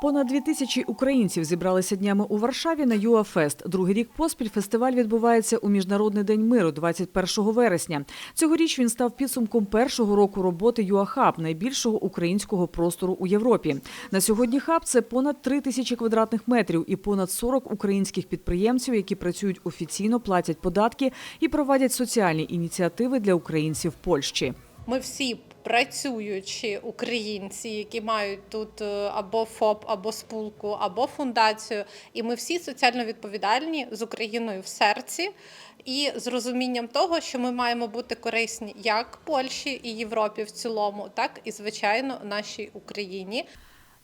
Понад дві тисячі українців зібралися днями у Варшаві на ЮАФест. Другий рік поспіль фестиваль відбувається у Міжнародний день миру 21 вересня. Цьогоріч він став підсумком першого року роботи ЮАХАБ, найбільшого українського простору у Європі. На сьогодні хаб це понад три тисячі квадратних метрів і понад 40 українських підприємців, які працюють офіційно, платять податки і проводять соціальні ініціативи для українців Польщі. Ми всі працюючі українці, які мають тут е, або ФОП, або спулку, або фундацію, і ми всі соціально відповідальні з Україною в серці і з розумінням того, що ми маємо бути корисні як Польщі і Європі в цілому, так і звичайно нашій Україні.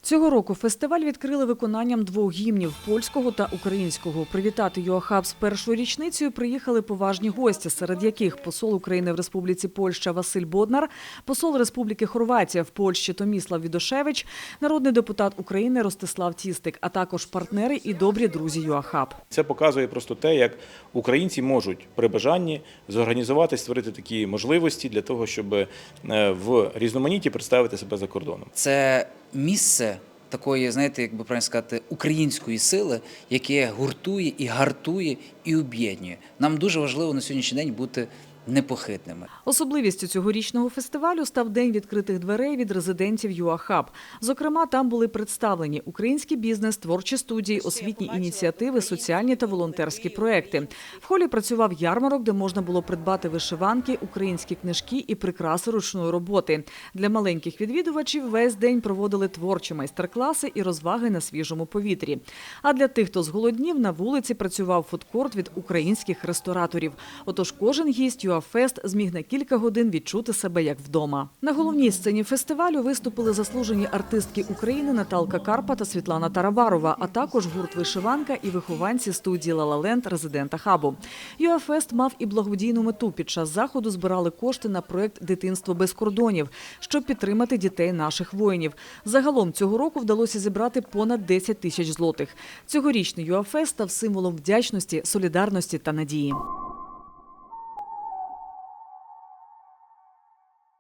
Цього року фестиваль відкрили виконанням двох гімнів польського та українського. Привітати ЮАХАБ з першою річницею приїхали поважні гості, серед яких посол України в Республіці Польща Василь Боднар, посол Республіки Хорватія в Польщі Томіслав Відошевич, народний депутат України Ростислав Тістик, а також партнери і добрі друзі ЮАХАБ. Це показує просто те, як українці можуть при бажанні зорганізувати, створити такі можливості для того, щоб е, в різноманітті представити себе за кордоном. Це місце такої, знаєте, як би правильно сказати, української сили, яке гуртує і гартує і об'єднує. Нам дуже важливо на сьогоднішній день бути непохитними. Особливістю цьогорічного фестивалю став день відкритих дверей від резидентів ЮАХАБ. Зокрема, там були представлені український бізнес, творчі студії, освітні ініціативи, соціальні та волонтерські проекти. В холі працював ярмарок, де можна було придбати вишиванки, українські книжки і прикраси ручної роботи. Для маленьких відвідувачів весь день проводили творчі майстер-класи і розваги на свіжому повітрі. А для тих, хто зголоднів, на вулиці працював фудкорт від українських рестораторів. Отож, кожен гість ЮАФест зміг на кілька годин відчути себе як вдома. На головній сцені фестивалю виступили заслужені артистки України Наталка Карпа та Світлана Тарабарова, а також гурт Вишиванка і вихованці студії Лалаленд резидента хабу. ЮАФест мав і благодійну мету. Під час заходу збирали кошти на проект Дитинство без кордонів, щоб підтримати дітей наших воїнів. Загалом цього року вдалося зібрати понад 10 тисяч злотих. Цьогорічний ЮАФест став символом вдячності, солідарності та надії.